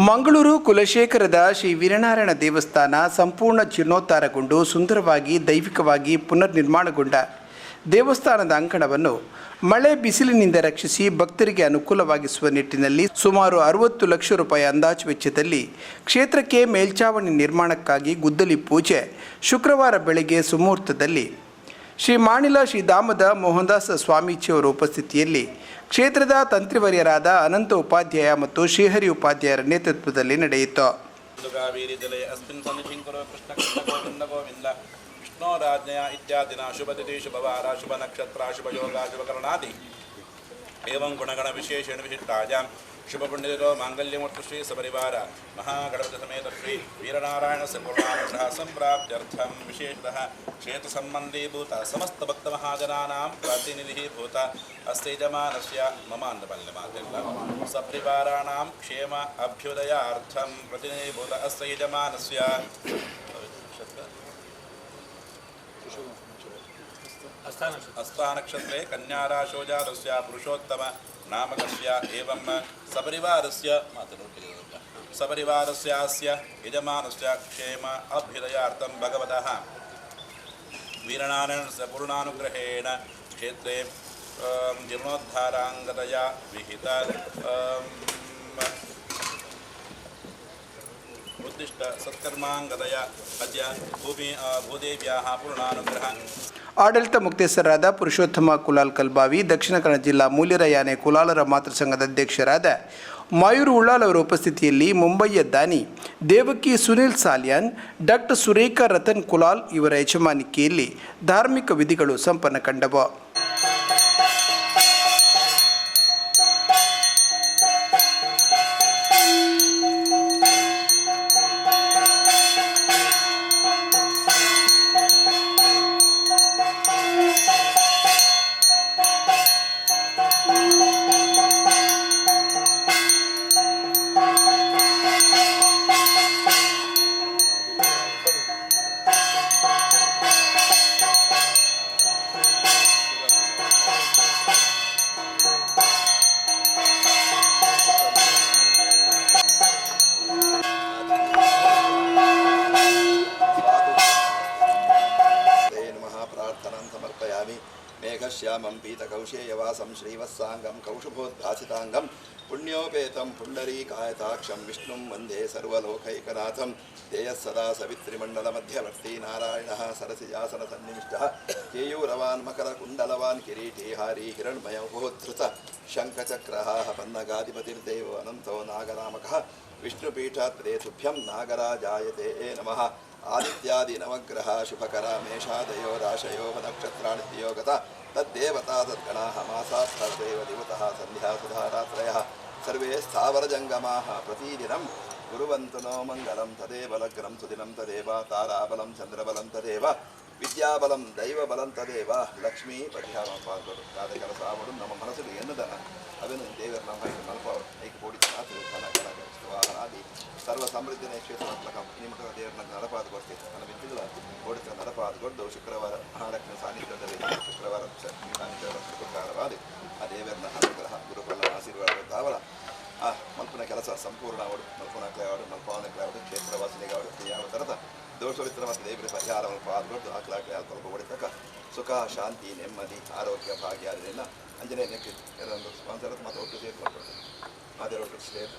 ಮಂಗಳೂರು ಕುಲಶೇಖರದ ಶ್ರೀ ವೀರನಾರಾಯಣ ದೇವಸ್ಥಾನ ಸಂಪೂರ್ಣ ಜೀರ್ಣೋದ್ಧಾರಗೊಂಡು ಸುಂದರವಾಗಿ ದೈವಿಕವಾಗಿ ಪುನರ್ ನಿರ್ಮಾಣಗೊಂಡ ದೇವಸ್ಥಾನದ ಅಂಕಣವನ್ನು ಮಳೆ ಬಿಸಿಲಿನಿಂದ ರಕ್ಷಿಸಿ ಭಕ್ತರಿಗೆ ಅನುಕೂಲವಾಗಿಸುವ ನಿಟ್ಟಿನಲ್ಲಿ ಸುಮಾರು ಅರವತ್ತು ಲಕ್ಷ ರೂಪಾಯಿ ಅಂದಾಜು ವೆಚ್ಚದಲ್ಲಿ ಕ್ಷೇತ್ರಕ್ಕೆ ಮೇಲ್ಚಾವಣಿ ನಿರ್ಮಾಣಕ್ಕಾಗಿ ಗುದ್ದಲಿ ಪೂಜೆ ಶುಕ್ರವಾರ ಬೆಳಗ್ಗೆ ಸುಮುಹೂರ್ತದಲ್ಲಿ ಶ್ರೀ ಮಾಣಿಲ ಶ್ರೀ ದಾಮದ ಮೋಹನದಾಸ ಸ್ವಾಮೀಜಿಯವರ ಉಪಸ್ಥಿತಿಯಲ್ಲಿ ಕ್ಷೇತ್ರದ ತಂತ್ರಿವರ್ಯರಾದ ಅನಂತ ಉಪಾಧ್ಯಾಯ ಮತ್ತು ಶ್ರೀಹರಿ ಉಪಾಧ್ಯಾಯರ ನೇತೃತ್ವದಲ್ಲಿ ನಡೆಯಿತು. ಇತ್ಯಾದಿನ ಶುಭ ನಕ್ಷತ್ರ ಶುಭ ಯೋಗ ಶುಭಕರಣಾದಿ ಏವಂ ಗುಣಗಣ ವಿಶೇಷ ವಿಶಿಷ್ಟಾಯ शुभपुण्यतो माङ्गल्यमूर्ति श्री सपरिवार महागणपति समेत श्री वीरनारायणस्य पूर्णानुषः सम्प्राप्त्यर्थं विशेषतः क्षेत्रसम्बन्धीभूत समस्तभक्तमहाजनानां प्रतिनिधिः भूत अस्य यजमानस्य मम अन्नपल्यमातिर्ल सपरिवाराणां क्षेम अभ्युदयार्थं प्रतिनिधीभूत अस्य यजमानस्य हस्तानक्षत्रे कन्याराशोजातस्य पुरुषोत्तम नामकस्य एवं सपरिवारस्य सपरिवारस्यास्य यजमानस्य क्षेम अभ्युदयार्थं भगवतः वीरनारायणस्य पूर्णानुग्रहेण क्षेत्रे अं, जीर्णोद्धाराङ्गतया विहित अं, उद्दिष्ट सत्कर्माङ्गतया अद्य भूमि अ, भूदेव्याः पूर्णानुग्रह ಆಡಳಿತ ಮುಕ್ತೇಸರಾದ ಪುರುಷೋತ್ತಮ ಕುಲಾಲ್ ಕಲ್ಬಾವಿ, ದಕ್ಷಿಣ ಕನ್ನಡ ಜಿಲ್ಲಾ ಮೂಲ್ಯರ ಯಾನೆ ಕುಲಾಲರ ಮಾತೃ ಸಂಘದ ಅಧ್ಯಕ್ಷರಾದ ಮಾಯೂರು ಉಳ್ಳಾಲ್ ಅವರ ಉಪಸ್ಥಿತಿಯಲ್ಲಿ ಮುಂಬಯ್ಯ ದಾನಿ ದೇವಕಿ ಸುನಿಲ್ ಸಾಲಿಯಾನ್, ಡಾಕ್ಟರ್ ಸುರೇಖಾ ರತನ್ ಕುಲಾಲ್ ಇವರ ಯಜಮಾನಿಕೆಯಲ್ಲಿ ಧಾರ್ಮಿಕ ವಿಧಿಗಳು ಸಂಪನ್ನ ಕಂಡವು. మేఘశ్యామం పీతకౌశేయవాసం శ్రీవత్సాంగం కౌశుభోద్భాసితాంగం పుణ్యోపేతం పుండరీకాయతాక్షం విష్ణుం వందే సర్వోకైకనాథం ధ్యేయస్సదా సవిత్రిమండలమధ్యవర్తీ నారాయణ సరసిజాసనసన్నిష్ట కేయూరవాన్ మకరకుండలవాన్ కిరీటీ హారీ హిరణ్మయోధృత శంఖచక్రహాహ పన్నగాధిపతిర్దేవనంతో నాగరామక విష్ణుపీఠాత్రేతుభ్యం నాగరాజాయతే నమ ಆದಿತ್ಯಾದಿ ನವಗ್ರಹ ಶುಭಕರ ಮೇಷಾದಯೋ ರಾಶಯೋ ನಕ್ಷತ್ರಾಣಿ ದಿಯೋಗತ ತದ್ದೇವತಾ ತದ್ಗಣಾ ಮಾಸಾಸ್ಥದೇವ ದಿವತಃ ಸಂಧ್ಯಾ ಸುಧಾ ರಾತ್ರಯ ಸರ್ವೇ ಸ್ಥಾವರಜಂಗಮಾ ಪ್ರತಿದಿನಂ ಗುರುವಂತು ನೋ ಮಂಗಲಂ ತದೇವ ಲಗ್ನಂ ಸುದಿನಂ ತದೇವ ತಾರಾಬಲಂ ಚಂದ್ರಬಲಂ ತದೇವ வித்யாபலம் தெய்வ பலம் ததேவா லக்ஷ்மி பரிகாரம் பார்க்கணும் காதை கலசாவடும் நம்ம மனசுக்கு என்னதானே அதுன்னு தேவர் நம்ம மனப்பாவடும் ஐக்கு போடி காசு கணக்கு ವಾಹನಾದಿ ಸರ್ವ ಸಮೃದ್ಧಿನ ಕ್ಷೇತ್ರ ನೇಮಕ ದೇವರನ್ನ ನಡಪಾದುಗೊಡ್ತೀವಿ ನನ್ನ ಮಿತ್ರಗಳ ಓಡಿತ ನಡಪಾದುಗೊಡ್ಡು ಶುಕ್ರವಾರ ಮಹಾಲಕ್ಷ್ಮಿ ಸಾನ್ನಿಧ್ಯದಲ್ಲಿ ಶುಕ್ರವಾರ ಪ್ರಕಾರವಾದಿ ಆ ದೇವರನ್ನ ಅನುಗ್ರಹ ಗುರುಗಳ ಆಶೀರ್ವಾದ ತಾವಲ ಆ ಮಲ್ಪನ ಕೆಲಸ ಸಂಪೂರ್ಣ ಅವಳು ಮಲ್ಪನ ಕ್ಲಾವಡು ಮಲ್ಪವನ ಕ್ಲಾವಡು ಕ್ಷೇತ್ರ ವಾಸನೆಗಾವಡು ಯಾವ ಥರದ ದೋಷವಿತ್ರ ಮತ್ತು ದೇವರ ಪರಿಹಾರವನ್ನು ಆ ಹಾಕಲಾಕಿ ಸ್ವಲ್ಪ ಹೊಡಿತಕ್ಕ. ಸುಖ, ಶಾಂತಿ, ನೆಮ್ಮದಿ, ಆರೋಗ್ಯ, ಭಾಗ್ಯ ಅದರಿಂದ ಅಂಜನೇ ನೆಕ್ಕಿ ಎರಡೊಂದು ಸ್ಪಾನ್ಸರ್ ಮತ್ತು ಒಟ್ಟು ಸೇರ್ಕೊಂಡು ಅದೇ ಒಟ್ಟು ಸೇರ್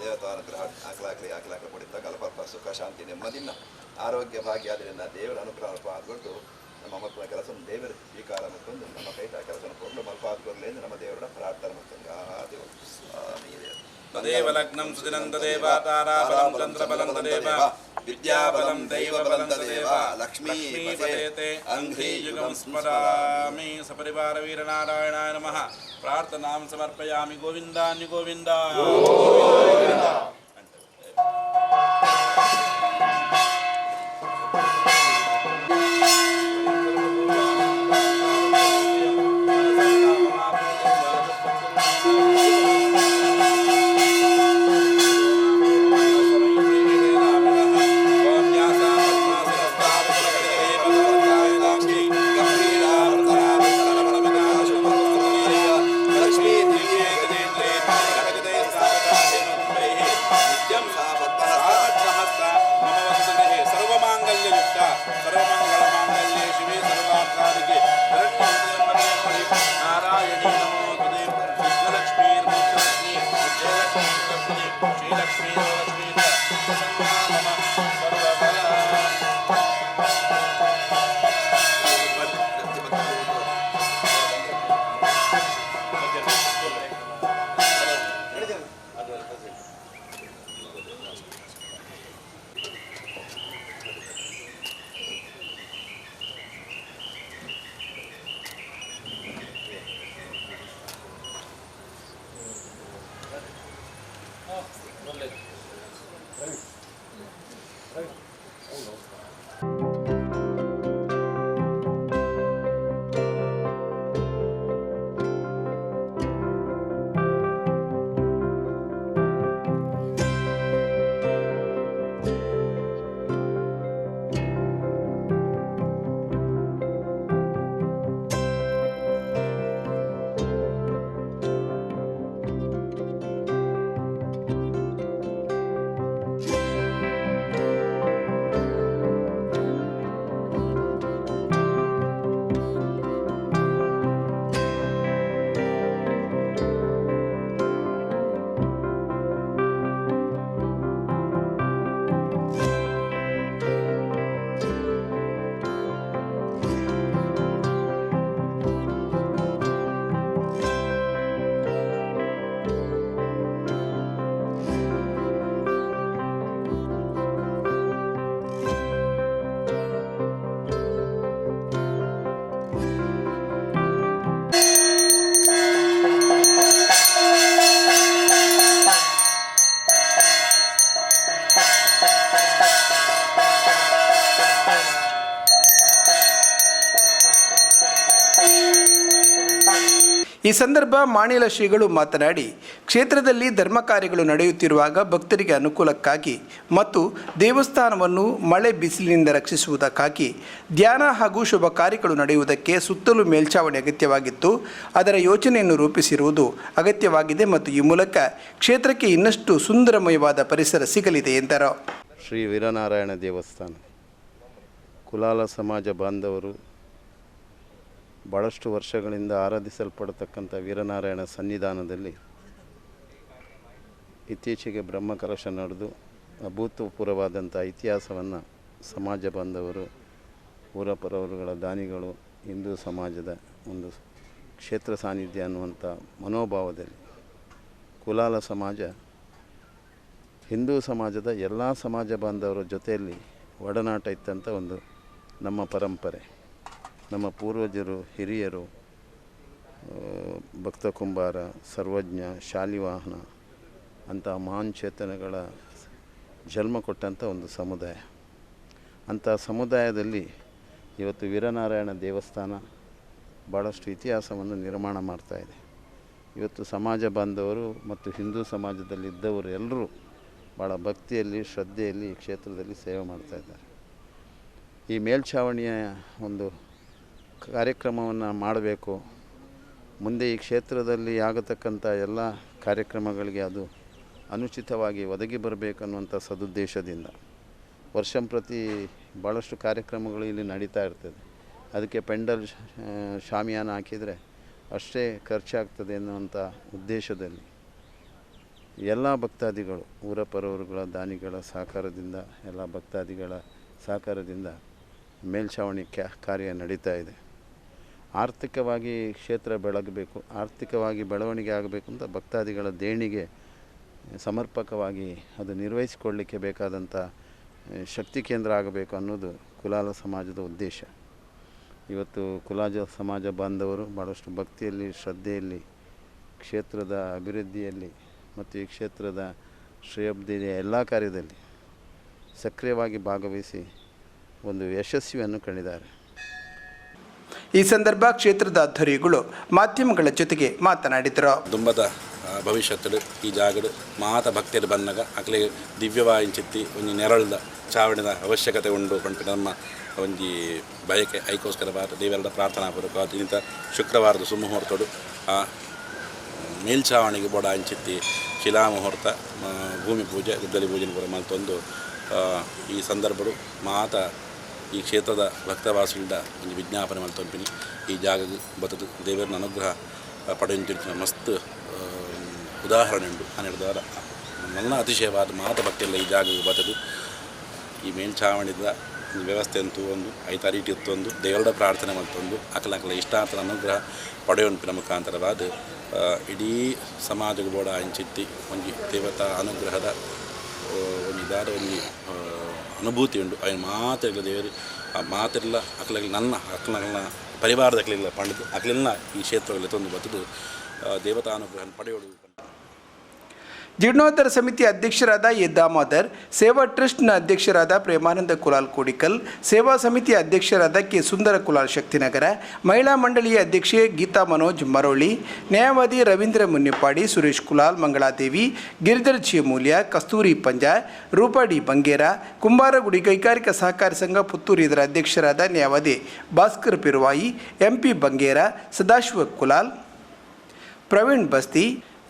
ದೇವತಾನುಗ್ರಹ ಆಗ್ಲಾಗ್ಲಿ ಆಗ್ಲಾಗ್ಲಿ ಕೊಡಿತ ಕಲಪರ್ಪ ಸುಖ ಶಾಂತಿ ನೆಮ್ಮದಿನ ಆರೋಗ್ಯ ಭಾಗ್ಯ ಆದ್ರಿಂದ ದೇವರ ಅನುಗ್ರಹ ಪಾಲ್ಗೊಂಡು ನಮ್ಮ ಮಕ್ಕಳ ಕೆಲಸ ದೇವರ ಸ್ವೀಕಾರ ಮತ್ತೊಂದು ನಮ್ಮ ಕೈಟ ಕೊಂಡು ಪೂರ್ಣ ಮಲ್ಪಾದ್ಗೊಳ್ಳಲಿ ಎಂದು ನಮ್ಮ ದೇವರ ಪ್ರಾರ್ಥನೆ ಮತ್ತು ದೇವರು ಸ್ವಾಮಿ ದೇವ ಲಗ್ನಂ ಸುದಿನಂದ ದೇವ ತಾರಾ ಬಲಂ ಚಂದ್ರ ಬಲಂದ ದೇವ. విద్యాబలం దైవబలం తదేవ. లక్ష్మీపదేతే అంఘ్రీయుగం స్మరామి. సపరివార వీరనారాయణాయ నమ. ప్రార్థనాం సమర్పయామి గోవిందాన్ని గోవిందా. Thanks. ಈ ಸಂದರ್ಭ ಮಾಣಿಲ ಶ್ರೀಗಳು ಮಾತನಾಡಿ, ಕ್ಷೇತ್ರದಲ್ಲಿ ಧರ್ಮ ಕಾರ್ಯಗಳು ನಡೆಯುತ್ತಿರುವಾಗ ಭಕ್ತರಿಗೆ ಅನುಕೂಲಕ್ಕಾಗಿ ಮತ್ತು ದೇವಸ್ಥಾನವನ್ನು ಮಳೆ ಬಿಸಿಲಿನಿಂದ ರಕ್ಷಿಸುವುದಕ್ಕಾಗಿ ಧ್ಯಾನ ಹಾಗೂ ಶುಭ ಕಾರ್ಯಗಳು ನಡೆಯುವುದಕ್ಕೆ ಸುತ್ತಲೂ ಮೇಲ್ಛಾವಣಿ ಅಗತ್ಯವಾಗಿತ್ತು. ಅದರ ಯೋಜನೆಯನ್ನು ರೂಪಿಸಿರುವುದು ಅಗತ್ಯವಾಗಿದೆ ಮತ್ತು ಈ ಮೂಲಕ ಕ್ಷೇತ್ರಕ್ಕೆ ಇನ್ನಷ್ಟು ಸುಂದರಮಯವಾದ ಪರಿಸರ ಸಿಗಲಿದೆ ಎಂದರು. ಶ್ರೀ ವೀರನಾರಾಯಣ ದೇವಸ್ಥಾನ. ಕುಲಾಲ ಸಮಾಜ ಬಾಂಧವರು ಭಾಳಷ್ಟು ವರ್ಷಗಳಿಂದ ಆರಾಧಿಸಲ್ಪಡತಕ್ಕಂಥ ವೀರನಾರಾಯಣ ಸನ್ನಿಧಾನದಲ್ಲಿ ಇತ್ತೀಚೆಗೆ ಬ್ರಹ್ಮಕಲಶ ನಡೆದು ಅಭೂತಪೂರ್ವವಾದಂಥ ಇತಿಹಾಸವನ್ನು ಸಮಾಜ ಬಾಂಧವರು, ಊರಪರವರುಗಳ ದಾನಿಗಳು, ಹಿಂದೂ ಸಮಾಜದ ಒಂದು ಕ್ಷೇತ್ರ ಸಾನ್ನಿಧ್ಯ ಅನ್ನುವಂಥ ಮನೋಭಾವದಲ್ಲಿ ಕುಲಾಲ ಸಮಾಜ, ಹಿಂದೂ ಸಮಾಜದ ಎಲ್ಲ ಸಮಾಜ ಬಾಂಧವರ ಜೊತೆಯಲ್ಲಿ ಒಡನಾಟ ಇತ್ತಂಥ ಒಂದು ನಮ್ಮ ಪರಂಪರೆ. ನಮ್ಮ ಪೂರ್ವಜರು, ಹಿರಿಯರು ಭಕ್ತ ಕುಂಬಾರ, ಸರ್ವಜ್ಞ, ಶಾಲಿವಾಹನ ಅಂತಹ ಮಹಾನ್ ಚೇತನಗಳ ಜನ್ಮ ಕೊಟ್ಟಂಥ ಒಂದು ಸಮುದಾಯ. ಅಂಥ ಸಮುದಾಯದಲ್ಲಿ ಇವತ್ತು ವೀರನಾರಾಯಣ ದೇವಸ್ಥಾನ ಭಾಳಷ್ಟು ಇತಿಹಾಸವನ್ನು ನಿರ್ಮಾಣ ಮಾಡ್ತಾಯಿದೆ ಇವತ್ತು ಸಮಾಜ ಬಾಂಧವರು ಮತ್ತು ಹಿಂದೂ ಸಮಾಜದಲ್ಲಿದ್ದವರು ಎಲ್ಲರೂ ಭಾಳ ಭಕ್ತಿಯಲ್ಲಿ, ಶ್ರದ್ಧೆಯಲ್ಲಿ ಈ ಕ್ಷೇತ್ರದಲ್ಲಿ ಸೇವೆ ಮಾಡ್ತಾಯಿದ್ದಾರೆ ಈ ಮೇಲ್ಛಾವಣಿಯ ಒಂದು ಕಾರ್ಯಕ್ರಮವನ್ನು ಮಾಡಬೇಕು. ಮುಂದೆ ಈ ಕ್ಷೇತ್ರದಲ್ಲಿ ಆಗತಕ್ಕಂಥ ಎಲ್ಲ ಕಾರ್ಯಕ್ರಮಗಳಿಗೆ ಅದು ಅನುಚಿತವಾಗಿ ಒದಗಿ ಬರಬೇಕನ್ನುವಂಥ ಸದುದ್ದೇಶದಿಂದ ವರ್ಷಂಪ್ರತಿ ಭಾಳಷ್ಟು ಕಾರ್ಯಕ್ರಮಗಳು ಇಲ್ಲಿ ನಡೀತಾ ಇರ್ತದೆ. ಅದಕ್ಕೆ ಪೆಂಡಲ್ ಶಾಮಿಯಾನ ಹಾಕಿದರೆ ಅಷ್ಟೇ ಖರ್ಚಾಗ್ತದೆ ಅನ್ನುವಂಥ ಉದ್ದೇಶದಲ್ಲಿ ಎಲ್ಲ ಭಕ್ತಾದಿಗಳು ಊರ ಪರವರುಗಳ ದಾನಿಗಳ ಸಹಕಾರದಿಂದ, ಎಲ್ಲ ಭಕ್ತಾದಿಗಳ ಸಹಕಾರದಿಂದ ಮೇಲ್ಛಾವಣಿ ಕ್ಯಾ ಕಾರ್ಯ ನಡೀತಾ ಇದೆ. ಆರ್ಥಿಕವಾಗಿ ಕ್ಷೇತ್ರ ಬೆಳಗಬೇಕು, ಆರ್ಥಿಕವಾಗಿ ಬೆಳವಣಿಗೆ ಆಗಬೇಕು ಅಂತ ಭಕ್ತಾದಿಗಳ ದೇಣಿಗೆ ಸಮರ್ಪಕವಾಗಿ ಅದು ನಿರ್ವಹಿಸಿಕೊಳ್ಳಲಿಕ್ಕೆ ಬೇಕಾದಂಥ ಶಕ್ತಿ ಕೇಂದ್ರ ಆಗಬೇಕು ಅನ್ನೋದು ಕುಲಾಲ ಸಮಾಜದ ಉದ್ದೇಶ. ಇವತ್ತು ಕುಲಾಜ ಸಮಾಜ ಬಾಂಧವರು ಭಾಳಷ್ಟು ಭಕ್ತಿಯಲ್ಲಿ, ಶ್ರದ್ಧೆಯಲ್ಲಿ, ಕ್ಷೇತ್ರದ ಅಭಿವೃದ್ಧಿಯಲ್ಲಿ ಮತ್ತು ಈ ಕ್ಷೇತ್ರದ ಶ್ರೇಯಬ್ಧಿಯ ಎಲ್ಲ ಕಾರ್ಯದಲ್ಲಿ ಸಕ್ರಿಯವಾಗಿ ಭಾಗವಹಿಸಿ ಒಂದು ಯಶಸ್ವಿಯನ್ನು ಕಂಡಿದ್ದಾರೆ. ಈ ಸಂದರ್ಭ ಕ್ಷೇತ್ರದ ಧುರಿಗಳು ಮಾಧ್ಯಮಗಳ ಜೊತೆಗೆ ಮಾತನಾಡಿದರು. ದುಂಬದ ಭವಿಷ್ಯದಲ್ಲಿ ಈ ಜಾಗಡು ಮಾತ ಭಕ್ತಿಯಲ್ಲಿ ಬಂದಾಗ ಅಕ್ಲೆಗೆ ದಿವ್ಯವಾಯಿನ ಒಂದು ನೆರಳದ ಚಾವಣಿದ ಅವಶ್ಯಕತೆ ಉಂಡು ಪಂಪಿ ನಮ್ಮ ಒಂಜಿ ಬಯಕೆ. ಐಕೋಸ್ಕರ ಬಾರ ದೇವರ ಪ್ರಾರ್ಥನಾ ಪೂರ್ವಕ ಇಂಥ ಶುಕ್ರವಾರದ ಸುಮುಹೂರ್ತಡು ಆ ಮೇಲ್ಛಾವಣಿಗೆ ಬೋಡ ಅಂಚಿತ್ತಿ ಶಿಲಾ ಮುಹೂರ್ತ ಭೂಮಿ ಪೂಜೆ ಗುದ್ದಲಿ ಪೂಜೆ ಪೂರ ಈ ಸಂದರ್ಭಗಳು ಮಾತ ಈ ಕ್ಷೇತ್ರದ ಭಕ್ತವಾಸಿಗಳಿಂದ ಒಂದು ವಿಜ್ಞಾಪನೆ ಮಲ್ತೊಂಪಿನಿ ಈ ಜಾಗದ ಬತದು ದೇವರನ್ನ ಅನುಗ್ರಹ ಪಡೆಯುತ್ತಿರುವ ಮಸ್ತ್ ಉದಾಹರಣೆ ಉಂಟು. ನಾನು ಹೇಳಿದವರ ನನ್ನ ಅತಿಶಯವಾದ ಮಾತಭಕ್ತಿಯೆಲ್ಲ ಈ ಜಾಗಕ್ಕೆ ಬರ್ತದೆ ಈ ಮೇಲ್ಛಾವಣಿದ ವ್ಯವಸ್ಥೆ ಅಂತೂ ಒಂದು ಐತಾರಿಟಿ ಇತ್ತೊಂದು ದೇವರ ಪ್ರಾರ್ಥನೆ ಮತ್ತೊಂದು ಅಕಲ ಅಕಲ ಇಷ್ಟಾರ್ಥ ಅನುಗ್ರಹ ಪಡೆಯುವಂಪಿನ ಮುಖಾಂತರವಾದ ಇಡೀ ಸಮಾಜಕ್ಕೆ ಬೋಡ ಹಂಚಿತ್ತಿ ಒಂದು ದೇವತಾ ಅನುಗ್ರಹದ ಒಂದು ಇದಾದ ಒಂದು ಅನುಭೂತಿ ಉಂಟು. ಆಯ್ನ ಮಾತಿಲ್ಲ ದೇವರು. ಆ ಮಾತೆಲ್ಲ ಅಕಲ ನನ್ನ ಅಕ್ಕನಗಳನ್ನ ಪರಿವಾರದ ಅಕ್ಕಲಿಲ್ಲ ಪಂಡಿತು ಅಕ್ಕಲಿಲ್ಲ ಈ ಕ್ಷೇತ್ರಗಳಲ್ಲಿ ತಂದು ಬತ್ತದು ದೇವತಾ ಅನುಗ್ರಹ ಪಡೆಯೋದು. ಜೀರ್ಣೋದ್ಧಾರ ಸಮಿತಿ ಅಧ್ಯಕ್ಷರಾದ ಎ ದಾಮೋದರ್, ಸೇವಾ ಟ್ರಸ್ಟ್ನ ಅಧ್ಯಕ್ಷರಾದ ಪ್ರೇಮಾನಂದ ಕುಲಾಲ್ ಕೋಡಿಕಲ್, ಸೇವಾ ಸಮಿತಿ ಅಧ್ಯಕ್ಷರಾದ ಕೆ ಸುಂದರ ಕುಲಾಲ್ ಶಕ್ತಿನಗರ, ಮಹಿಳಾ ಮಂಡಳಿಯ ಅಧ್ಯಕ್ಷೆ ಗೀತಾ ಮನೋಜ್ ಮರೋಳಿ, ನ್ಯಾಯವಾದಿ ರವೀಂದ್ರ ಮುನ್ನಿಪ್ಪಾಡಿ ಸುರೇಶ್ ಕುಲಾಲ್ ಮಂಗಳಾದೇವಿ, ಗಿರಿಧರ್ ಚಿಮೂಲ್ಯ ಕಸ್ತೂರಿ ಪಂಜಾ ರೂಪಾಡಿ ಬಂಗೇರ, ಕುಂಬಾರಗುಡಿ ಕೈಗಾರಿಕಾ ಸಹಕಾರ ಸಂಘ ಪುತ್ತೂರು ಇದರ ಅಧ್ಯಕ್ಷರಾದ ನ್ಯಾಯವಾದಿ ಭಾಸ್ಕರ್ ಪಿರುವಾಯಿ, ಎಂಪಿ ಬಂಗೇರ, ಸದಾಶಿವ ಕುಲಾಲ್, ಪ್ರವೀಣ್ ಬಸ್ತಿ,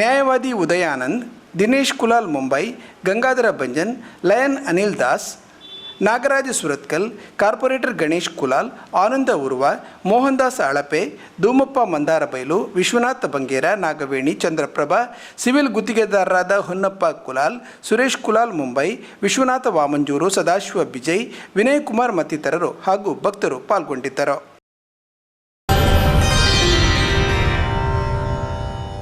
ನ್ಯಾಯವಾದಿ Udayanand Dinesh Kulal Mumbai, Gangadhara Bhanjan, lion Anil Das, Nagaraja Surathkal, corporator Ganesh Kulal, Ananda Urva Mohan Das Alape, Dhoomappa Mandara Bailu Vishwanatha Bangera, Nagaveni, Chandraprabha, civil ಗುತ್ತಿಗೆದಾರರಾದ Honnappa Kulal, Suresh Kulal Mumbai, Vishwanatha Vamanjoor, Sadashiva Bijay Vinay Kumar ಮತ್ತಿತರರು ಹಾಗೂ ಭಕ್ತರು ಪಾಲ್ಗೊಂಡಿದ್ದರು.